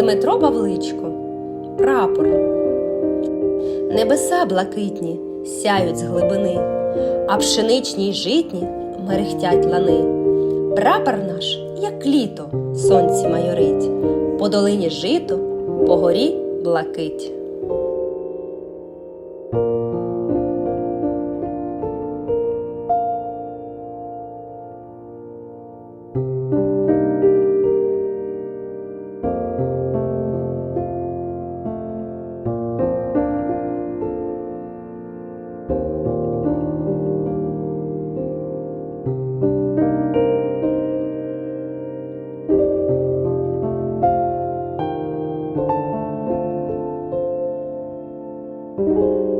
Дмитро Павличко. Прапор. Небеса блакитні сяють з глибини, а пшеничні й житні мерехтять лани. Прапор наш, як літо, сонці майорить, по долині жито, по горі блакить. Música